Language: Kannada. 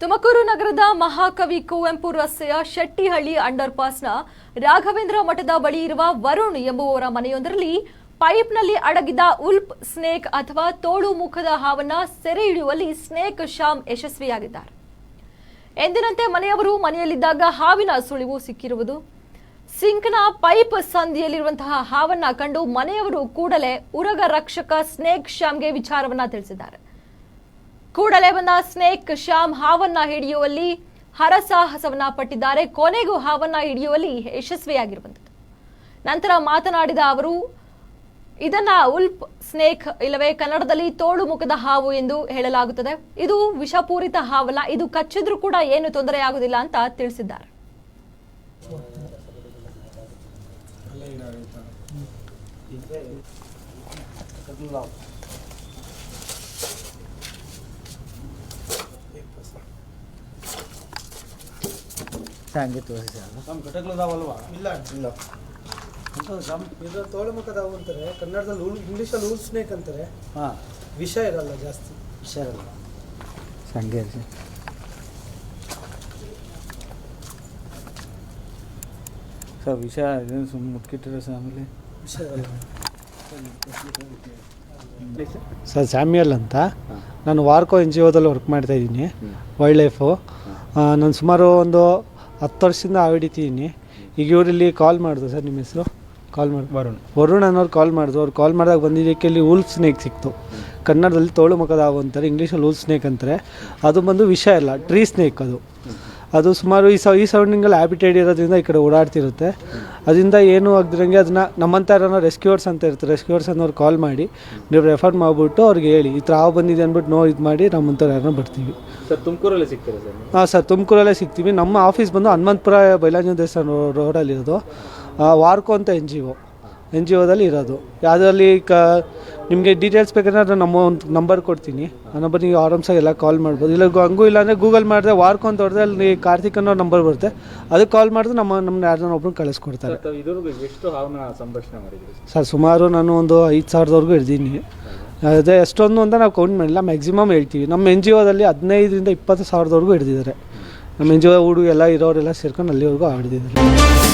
ತುಮಕೂರು ನಗರದ ಮಹಾಕವಿ ಕುವೆಂಪು ರಸ್ತೆಯ ಶೆಟ್ಟಿಹಳ್ಳಿ ಅಂಡರ್ ಪಾಸ್ನ ರಾಘವೇಂದ್ರ ಮಠದ ಬಳಿ ಇರುವ ವರುಣ್ ಎಂಬುವವರ ಮನೆಯೊಂದರಲ್ಲಿ ಪೈಪ್ನಲ್ಲಿ ಅಡಗಿದ ಉಲ್ಪ್ ಸ್ನೇಕ್ ಅಥವಾ ತೋಳು ಮುಖದ ಹಾವನ್ನ ಸೆರೆ ಹಿಡಿಯುವಲ್ಲಿ ಸ್ನೇಕ್ ಶಾಮ್ ಯಶಸ್ವಿಯಾಗಿದ್ದಾರೆ. ಎಂದಿನಂತೆ ಮನೆಯವರು ಮನೆಯಲ್ಲಿದ್ದಾಗ ಹಾವಿನ ಸುಳಿವು ಸಿಕ್ಕಿರುವುದು. ಸಿಂಕ್ನ ಪೈಪ್ ಸಂದಿಯಲ್ಲಿರುವಂತಹ ಹಾವನ್ನ ಕಂಡು ಮನೆಯವರು ಕೂಡಲೇ ಉರಗ ರಕ್ಷಕ ಸ್ನೇಕ್ ಶ್ಯಾಮ್ಗೆ ವಿಚಾರವನ್ನ ತಿಳಿಸಿದ್ದಾರೆ. ಕೂಡಲೇ ಬಂದ ಸ್ನೇಕ್ ಶ್ಯಾಮ್ ಹಾವನ್ನ ಹಿಡಿಯುವಲ್ಲಿ ಹರಸಾಹಸವನ್ನ ಪಟ್ಟಿದ್ದಾರೆ. ಕೊನೆಗೂ ಹಾವನ್ನ ಹಿಡಿಯುವಲ್ಲಿ ಯಶಸ್ವಿಯಾಗಿರುವಂಥದ್ದು ನಂತರ ಮಾತನಾಡಿದ ಅವರು, ಇದನ್ನ ಉಲ್ಪ್ ಸ್ನೇಕ್ ಇಲ್ಲವೇ ಕನ್ನಡದಲ್ಲಿ ತೋಳು ಮುಖದ ಹಾವು ಎಂದು ಹೇಳಲಾಗುತ್ತದೆ. ಇದು ವಿಷಪೂರಿತ ಹಾವಲ್ಲ, ಇದು ಕಚ್ಚಿದ್ರೂ ಕೂಡ ಏನು ತೊಂದರೆ ಅಂತ ತಿಳಿಸಿದ್ದಾರೆ. ಹಂಗೆ ತೋರಿಸಿ ನಮ್ಮ ಘಟಕಗಳದಾವಲ್ವಾ? ಇಲ್ಲ. ಇಲ್ಲ. ಇದು ತೋಳುಮುಖದ ಹಾವು ಅಂತಾರೆ ಕನ್ನಡದಲ್ಲಿ ಉಲ್ ಇಂಗ್ಲೀಷಲ್ಲಿ ಉಲ್ ಸ್ನೇಕ್ ಅಂತಾರೆ. ಹಾಂ. ವಿಷ ಇರಲ್ಲ ಜಾಸ್ತಿ. ಇರಲ್ಲ. ಹಂಗೆ. ಸರ್ ವಿಷ ಇದೇನು ಸುಮ್ಮನೆ ಮುಟ್ಕಿಟ್ಟಿರೋ ಸರ್ ಆಮೇಲೆ ವಿಷ ಸರ್ ಸ್ಯಾಮ್ಯಲ್ ಅಂತ. ನಾನು ವಾರ್ಕೋ ಎನ್ ಜಿ ಒದಲ್ಲಿ ವರ್ಕ್ ಮಾಡ್ತಾ ಇದ್ದೀನಿ ವೈಲ್ಡ್ ಲೈಫು. ನಾನು ಸುಮಾರು ಒಂದು ಹತ್ತು ವರ್ಷದಿಂದ ಹಿಡಿತಿದ್ದೀನಿ ಈಗ ಇವರಲ್ಲಿ ಕಾಲ್ ಮಾಡಿದ್ರು ಸರ್ ನಿಮ್ಮ ಹೆಸರು? ಕಾಲ್ ಮಾಡಿ. ವರುಣ್. ವರುಣ್ ಅನ್ನೋರು ಕಾಲ್ ಮಾಡಿದ್ರು ಅವ್ರು ಕಾಲ್ ಮಾಡಿದಾಗ ಬಂದಿದ್ದಕ್ಕೆ ಇಲ್ಲಿ ಉಲ್ ಸ್ನೇಕ್ ಸಿಕ್ತು. ಕನ್ನಡದಲ್ಲಿ ತೋಳು ಹಾವು ಅಂತಾರೆ ಇಂಗ್ಲೀಷಲ್ಲಿ ಉಲ್ ಸ್ನೇಕ್ ಅಂತಾರೆ. ಅದು ಬಂದು ವಿಷ ಇಲ್ಲ ಟ್ರೀ ಸ್ನೇಕ್ ಅದು. ಅದು ಸುಮಾರು ಈ ಸೌ ಈ ಸೌಂಡಿಂಗಲ್ಲಿ ಹ್ಯಾಬಿಟೇಟ್ ಇರೋದ್ರಿಂದ ಈ ಕಡೆ ಓಡಾಡ್ತಿರುತ್ತೆ. ಅದರಿಂದ ಏನು ಆಗದಿರಂಗೆ ಅದನ್ನ ನಮ್ಮಂಥ ಯಾರನ್ನ ರೆಸ್ಕ್ಯೂರ್ಸ್ ಅಂತ ಇರ್ತಾರೆ ರೆಸ್ಕ್ಯೂರ್ಸ್ ಅನ್ನೋರು ಕಾಲ್ ಮಾಡಿ ನೀವು ರೆಫರ್ ಮಾಡಿಬಿಟ್ಟು ಅವ್ರಿಗೆ ಹೇಳಿ. ಈ ಥರ ಹಾವು ಬಂದಿದೆ ಅಂದ್ಬಿಟ್ಟು ನೋ ಇದು ಮಾಡಿ ನಮ್ಮಂಥವ್ರು ಯಾರನ್ನ ಬರ್ತೀವಿ. ಸರ್ ತುಮಕೂರಲ್ಲೇ ಸಿಗ್ತಾರೆ ಸರ್ ಹಾಂ ಸರ್ ತುಮಕೂರಲ್ಲೇ ಸಿಗ್ತೀವಿ. ನಮ್ಮ ಆಫೀಸ್ ಬಂದು ಹನುಮಂತಪುರ ಬೈಲಾಂಜನ ದೇವಸ್ಥಾನ ರೋಡಲ್ಲಿರೋದು. ವಾರ್ಕೋ ಅಂತ N G O. N G ಒದಲ್ಲಿ ಇರೋದು. ಯಾವುದರಲ್ಲಿ ಕ ನಿಮಗೆ ಡೀಟೇಲ್ಸ್ ಬೇಕಾದ್ರೆ ನಮ್ಮ ಒಂದು ನಂಬರ್ ಕೊಡ್ತೀನಿ. ಆ ನಂಬರ್ ನೀವು ಆರಾಮ್ಸಾಗಿ ಎಲ್ಲ ಕಾಲ್ ಮಾಡ್ಬೋದು. ಇಲ್ಲ ಗು- ಹಂಗೂ ಇಲ್ಲ ಅಂದರೆ ಗೂಗಲ್ ಮಾಡಿದ್ರೆ ವಾರ್ಕ್ ಅಂತ ಹೊಡೆದ್ರೆ ಅಲ್ಲಿ ಕಾರ್ತಿಕ್ ಅನ್ನೋ ನಂಬರ್ ಬರುತ್ತೆ. ಅದಕ್ಕೆ ಕಾಲ್ ಮಾಡಿದ್ರೆ ನಮ್ಮ ನಮ್ಮ ಯಾರನ್ನ ಒಬ್ರು ಕಳಿಸ್ಕೊಡ್ತಾರೆ. ಸರ್ ಇದ್ರಿಗೂ ಎಷ್ಟು ಹಾವನ್ನ ಸಂಭಾಷಣೆ ಮಾಡಿದ್ರಿ? ಸರ್ ಸುಮಾರು ನಾನು ಒಂದು ಐದು ಸಾವಿರದವರೆಗೂ ಹಿಡ್ದೀನಿ ಅದೇ ಎಷ್ಟೊಂದು ಅಂತ ನಾವು ಕೌಂಟ್ ಮಾಡಿಲ್ಲ ಮ್ಯಾಕ್ಸಿಮಮ್ ಹೇಳ್ತೀವಿ. ನಮ್ಮ ಎನ್ ಜಿ ಒದಲ್ಲಿ ಹದಿನೈದರಿಂದ ಇಪ್ಪತ್ತು ಸಾವಿರದವರೆಗೂ ಹಿಡ್ದಿದ್ದಾರೆ. ನಮ್ಮ ಎನ್ ಜಿ ಒ ಹುಡುಗ ಎಲ್ಲ ಇರೋರೆಲ್ಲ ಸೇರ್ಕೊಂಡು ಅಲ್ಲಿವರೆಗೂ ಹಿಡ್ದಿದ್ದಾರೆ.